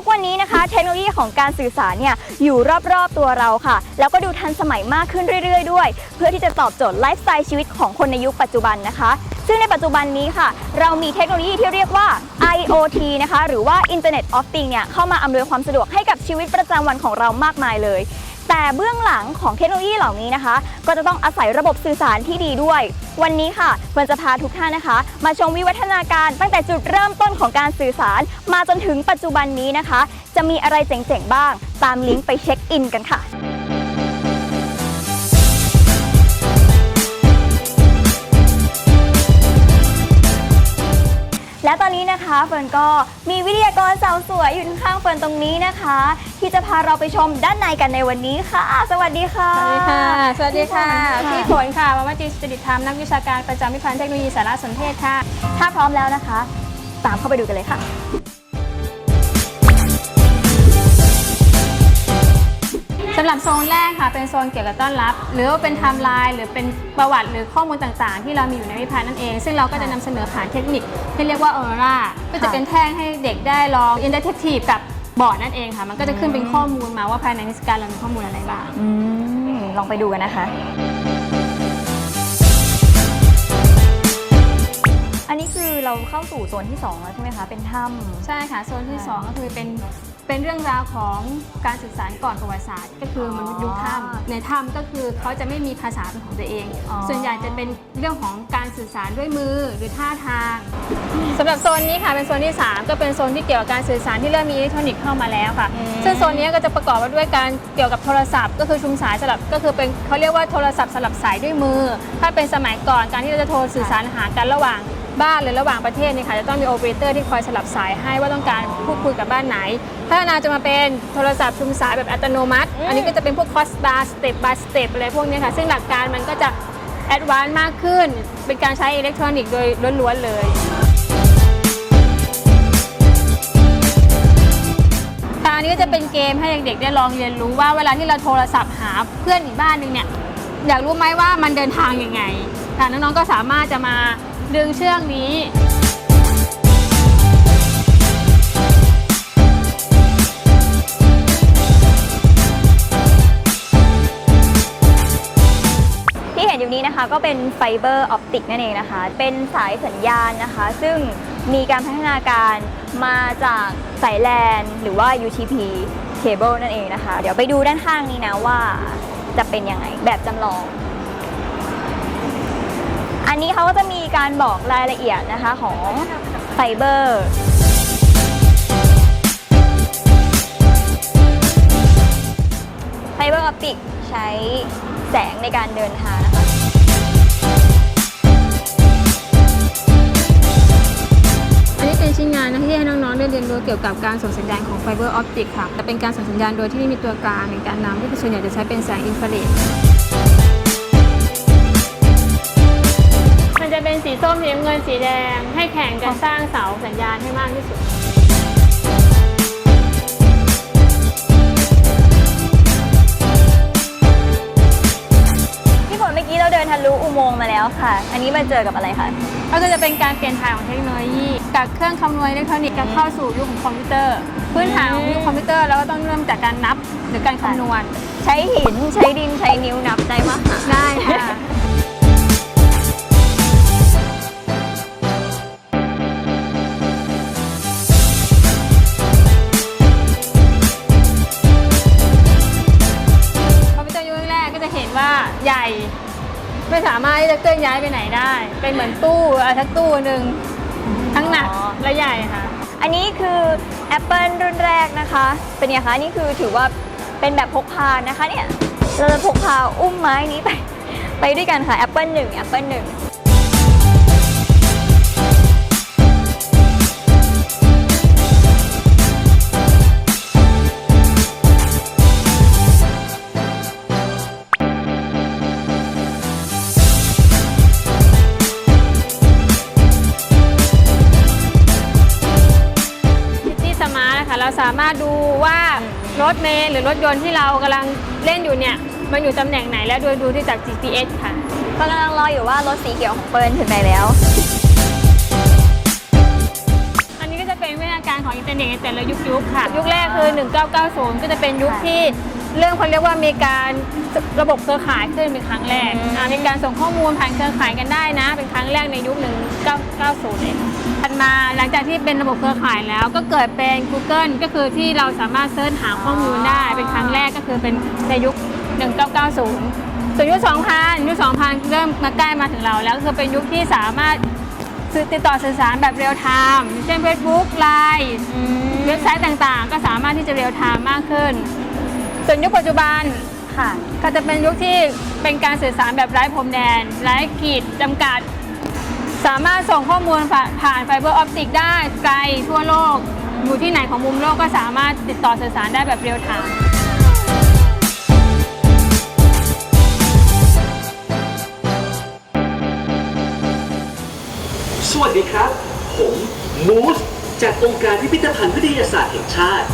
กวันนี้นะคะ เทคโนโลยีของการสื่อสารเนี่ยอยู่รอบๆตัวเราค่ะ แล้วก็ดูทันสมัยมากขึ้นเรื่อยๆ ด้วย เพื่อที่จะตอบโจทย์ไลฟ์สไตล์ชีวิตของคนในยุคปัจจุบันนะคะ ซึ่งในปัจจุบันนี้ค่ะ เรามีเทคโนโลยีที่เรียกว่า IoT นะคะ หรือว่า Internet of Things เนี่ยเข้ามาอำนวยความสะดวกให้กับชีวิตประจำวันของเรามากมายเลย แต่เบื้องหลังของเทคโนโลยีเหล่านี้นะคะ ก็จะต้องอาศัยระบบสื่อสารที่ดีด้วย วันนี้ค่ะเฟิร์นจะพาทุกท่านนะคะ มาชมวิวัฒนาการตั้งแต่จุดเริ่มต้นของการสื่อสาร มาจนถึงปัจจุบันนี้นะคะ จะมีอะไรเจ๋งๆบ้าง ตามลิงก์ไปเช็คอินกันค่ะ และตอนนี้นะคะเฟิร์นก็มีวิทยากรสาวสวยอยู่ข้างๆเฟิร์นตรงนี้นะคะ ที่จะพาเราไปชมด้านในกันในวันนี้ค่ะ สวัสดีค่ะ สวัสดีค่ะ สวัสดีค่ะ พี่พี่ฝฝนนค่ะวัมจิตรจดิตธรรมนักวิชาการประจำวิพันธ์เทคโนโลยีสารสนเทศค่ะ ถ้าพร้อมแล้วนะคะ ตามเข้าไปดูกันเลยค่ะำหรับโซนแรกค่ะเป็นโซนเกี่ยวกับต้อนรับ หรือว่าเป็นไทม์ไลน์หรือเป็นประวัติหรือข้อมูลต่างๆ ที่เรามีอยู่ในวิพันธ์นั่นเอง ซึ่งเราก็จะนำเสนอผ่านเทคนิคที่เรียกว่าออร่าก็จะเป็นแท่งให้เด็กได้ลองอินเตอร์แอคทีฟกับบอร์ดนั่นเองค่ะ มันก็จะขึ้นเป็นข้อมูลมาว่าภายในนิทรรศการเรามีข้อมูลอะไรบ้างอืมลองไปดูกันนะคะอันนี้คือเราเข้าสู่โซนที่2แล้วใช่ไหมคะ เป็นถ้ำใช่ค่ะ โซนที่ 2 ก็คือเป็น เป็นเรื่องราวของการสื่อสารก่อนประวัติศาสตร์ ก็คือมนุษย์ยุคถ้ำในถ้ำก็คือเขาจะไม่มีภาษาเป็นของตัวเอง อ๋อ ส่วนใหญ่จะเป็นเรื่องของการสื่อสารด้วยมือหรือท่าทางสำหรับโซนนี้ค่ะเป็นโซนที่ 3 ก็เป็นโซนที่เกี่ยวกับการสื่อสารที่เริ่มมีอิเล็กทรอนิกส์เข้ามาแล้วค่ะ อืม ซึ่งโซนนี้ก็จะประกอบไปด้วยการเกี่ยวกับโทรศัพท์ ก็คือชุมสายสลับก็คือเป็นเขาเรียกว่าโทรศัพท์สลับสายด้วยมือ ถ้าเป็นสมัยก่อนการที่เราจะโทรสื่อสารหากันระหว่าง บ้านหรือระหว่างประเทศเนี่ยค่ะจะต้องมีโอเปอเรเตอร์ที่คอยสลับสายให้ว่าต้องการพูดคุยกับบ้านไหน พัฒนาจะมาเป็นโทรศัพท์ชุมสายแบบอัตโนมัติอืมอันนี้ก็จะเป็นพวกคอสบาร์สเต็ปบายสเต็ปอะไรพวกเนี้ยค่ะซึ่งหลักการมันก็จะแอดวานซ์มากขึ้น เป็นการใช้อิเล็กทรอนิกส์โดยล้วนๆเลยค่ะอันนี้ก็จะเป็นเกมให้เด็กๆได้ลองเรียนรู้ว่าเวลาที่เราโทรศัพท์หาเพื่อนอีกบ้านหนึ่งเนี่ยอยากรู้ไหมว่ามันเดินทางยังไงค่ะน้องๆก็สามารถจะมา ดึงเชือกนี้ ที่เห็นอยู่นี้นะคะก็เป็นไฟเบอร์ออปติกนั่นเองนะคะ เป็นสายสัญญาณนะคะ ซึ่งมีการพัฒนาการมาจากสายแลนหรือว่า UTP เคเบิลนั่นเองนะคะ เดี๋ยวไปดูด้านข้างนี้นะว่าจะเป็นยังไงแบบจำลอง อันนี้เขาก็จะมีการบอกรายละเอียดนะคะของไฟเบอร์ไฟเบอร์ออปติกใช้แสงในการเดินทางนะคะอันนี้เป็นชิ้นงานนะที่ให้น้องๆได้เรียนรู้เกี่ยวกับการส่งสัญญาณของไฟเบอร์ออปติกค่ะแต่เป็นการส่งสัญญาณโดยที่ไม่มีตัวกลางในการนำที่ส่วนใหญ่จะใช้เป็นแสงอินฟราเรด จะเป็นสีส้มสีน้ำเงินสีแดง ให้แข่งกันสร้างเสาสัญญาณให้มากที่สุด พี่ฝนเมื่อกี้เราเดินทะลุอุโมงค์มาแล้วค่ะ อันนี้มาเจอกับอะไรคะ ก็จะเป็นการเปลี่ยนถ่ายของเทคโนโลยีจากเครื่องคำนวณอิเล็กทรอนิกส์กับเข้าสู่ยุคของคอมพิวเตอร์ พื้นฐานของยุคคอมพิวเตอร์เราก็ต้องเริ่มจากการนับหรือการคำนวณ ใช้หินใช้ดินใช้นิ้วนับได้มากได้ค่ะ ใหญ่ ไม่สามารถที่จะเคลื่อนย้ายไปไหนได้ เป็นเหมือนตู้อะทักตู้หนึ่งทั้งหนักและใหญ่ค่ะ อันนี้คือ Apple รุ่นแรกนะคะ เป็นไงคะนี่คือถือว่าเป็นแบบพกพานะคะเนี่ยเราจะพกพาอุ้มไม้นี้ไป ไปด้วยกันค่ะ Apple 1 Apple 1าสามารถดูว่ารถเมล์หรือรถยนต์ที่เรากำลังเล่นอยู่เนี่ย มันอยู่ตำแหน่งไหนแล้วโดยดูที่จาก GPS ค่ะ ก็กำลังรออยู่ว่ารถสีเขียวของเฟิร์นถึงไหนแล้ว อันนี้ก็จะเป็นวิทยาการของอินเทเป็นอย่างในแต่ละยุคยุคค่ะ ยุคแรกคือ 1990 ก็จะเป็นยุคที่ เรื่องเขาเรียกว่ามีการระบบเครือข่ายขึ้นเป็นครั้งแรกอืมอ่ามีการส่งข้อมูลผ่านเครือข่ายกันได้นะ เป็นครั้งแรกในยุค 1990เลยถัดมาหลังจากที่เป็นระบบเครือข่ายแล้วก็เกิดเป็น Google ก็คือที่เราสามารถเสิร์ชหาข้อมูลได้เป็นครั้งแรกก็คือเป็นในยุค 1990ส่วนยุค 2000 ยุค 2000 เริ่มมาใกล้มาถึงเราแล้วก็คือเป็นยุคที่สามารถสื่อติดต่อสื่อสารแบบเรียลไทม์อย่างเช่น Facebook Line อืมเว็บไซต์ต่างๆ ก็สามารถที่จะเรียลไทม์มากขึ้น ส่วนยุคปัจจุบันค่ะก็จะเป็นยุคที่เป็นการสื่อสารแบบไร้พรมแดนไร้ขีดจำกัด สามารถส่งข้อมูลผ่าผ่านไฟเบอร์ออปติกได้ไกลทั่วโลก อยู่ที่ไหนของมุมโลกก็สามารถติดต่อสื่อสารได้แบบเรียลไทม์สวัสดีครับ ผมมูสจากองค์การพิพิธภัณฑ์วิทยาศาสตร์แห่งชาติ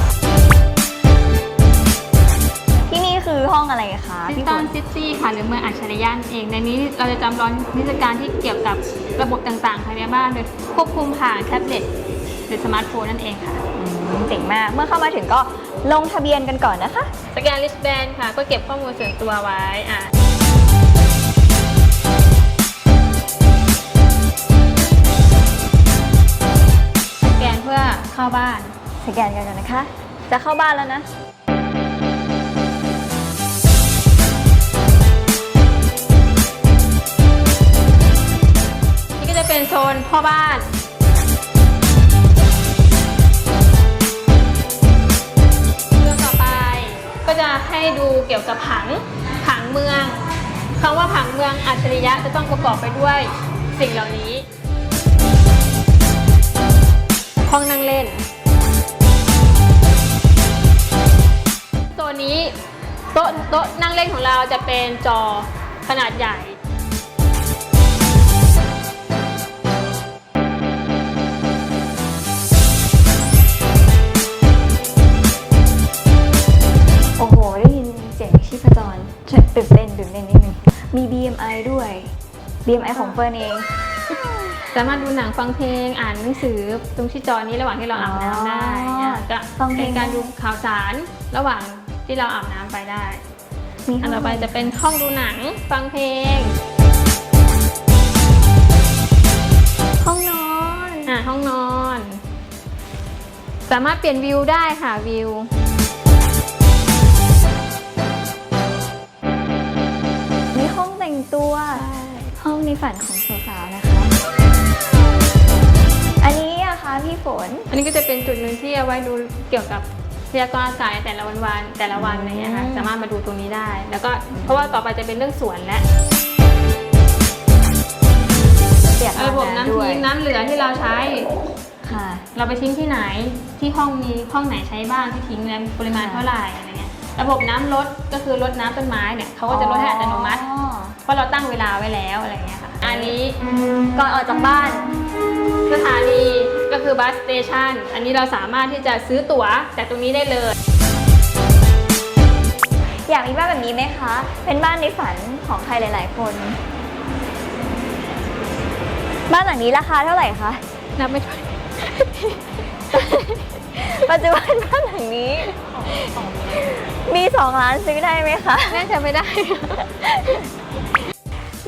ห้องอะไรคะดิจิพี่ตฝอลนซิตี้ค่ะ หรือเมืองอัจฉริยะนั่นเอง ในนี้เราจะจำลองนิทรรศการที่เกี่ยวกับระบบต่างๆภายในบ้านโดยควบคุมผ่านแท็บเล็ตหรือสมาร์ทโฟนนั่นเองค่ะ อืมเจ๋งมากเมื่อเข้ามาถึงก็ลงทะเบียนกันก่อนนะคะ สแกนลิสแบนค่ะ ก็เก็บข้อมูลส่วนตัวไว้อะสแกนเพื่อเข้าบ้าน สแกนกันก่อนนะคะ จะเข้าบ้านแล้วนะ เป็นโซนพ่อบ้าน เรื่องต่อไป ก็จะให้ดูเกี่ยวกับผังผังเมืองคำว่าผังเมืองอัจฉริยะจะต้องประกอบไปด้วยสิ่งเหล่านี้ ห้องนั่งเล่น ตัวนี้โต๊ะโต๊ะนั่งเล่นของเราจะเป็นจอขนาดใหญ่ BMI ด้วย BMI ของเฟิร์นเอง สามารถดูหนังฟังเพลงอ่านหนังสือตรงที่จอนี้ระหว่างที่เราอาบน้ำได้อ๋ออะก็ฟังเพลง เป็นการดูข่าวสารระหว่างที่เราอาบน้ำไปได้มีอันต่อไปจะเป็นห้องดูหนังฟังเพลง ห้องนอนอะห้องนอน สามารถเปลี่ยนวิวได้ค่ะวิว ต่งตัว ห้องในฝันของสาวๆนะคะ อันนี้อะคะพี่ฝน อันนี้ก็จะเป็นจุดหนึ่งที่เอาไว้ดูเกี่ยวกับพยากรณ์อากาศในแต่ละวันวันๆแต่ละวันอะไรเงี้ยค่ะอืมสามารถมาดูตรงนี้ได้ แล้วก็เพราะว่าต่อไปจะเป็นเรื่องสวนและเปียกระบบน้ำด้วยทิ้งน้ำเหลือที่เราใช้ ค่ะ เราไปทิ้งที่ไหนที่ห้องมีห้องไหนใช้บ้างที่ทิ้งแล้วปริมาณเท่าไหร่อะไรเงี้ย ระบบน้ำลดก็คือลดน้ำต้นไม้เนี่ยเขาก็จะลดให้อัตโนมัติ อ๋อเพราะเราตั้งเวลาไว้แล้วอะไรเงี้ยค่ะ อันนี้ก่อนออกจากบ้าน สถานีก็คือบัสสเตชันอันนี้เราสามารถที่จะซื้อตั๋วจากตรงนี้ได้เลย อยากมีบ้านแบบนี้ไหมคะ เป็นบ้านในฝันของใครหลาย ๆ คน บ้านหลังนี้ราคาเท่าไหร่คะ นับไม่ถ้วนปัจจุบันบ้านหลังนี้ มีสองล้านซื้อได้ไหมคะ น่าจะไม่ได้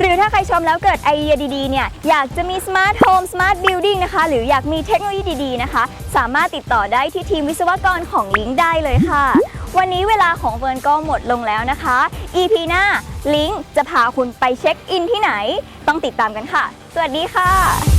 หรือถ้าใครชมแล้วเกิดไอเดียดีๆ เนี่ย อยากจะมี Smart Home Smart Building นะคะ หรืออยากมีเทคโนโลยีดีๆ นะคะ สามารถติดต่อได้ที่ทีมวิศวกรของลิงก์ได้เลยค่ะ วันนี้เวลาของเฟิร์นก็หมดลงแล้วนะคะ EP หน้าลิงก์จะพาคุณไปเช็คอินที่ไหน ต้องติดตามกันค่ะ สวัสดีค่ะ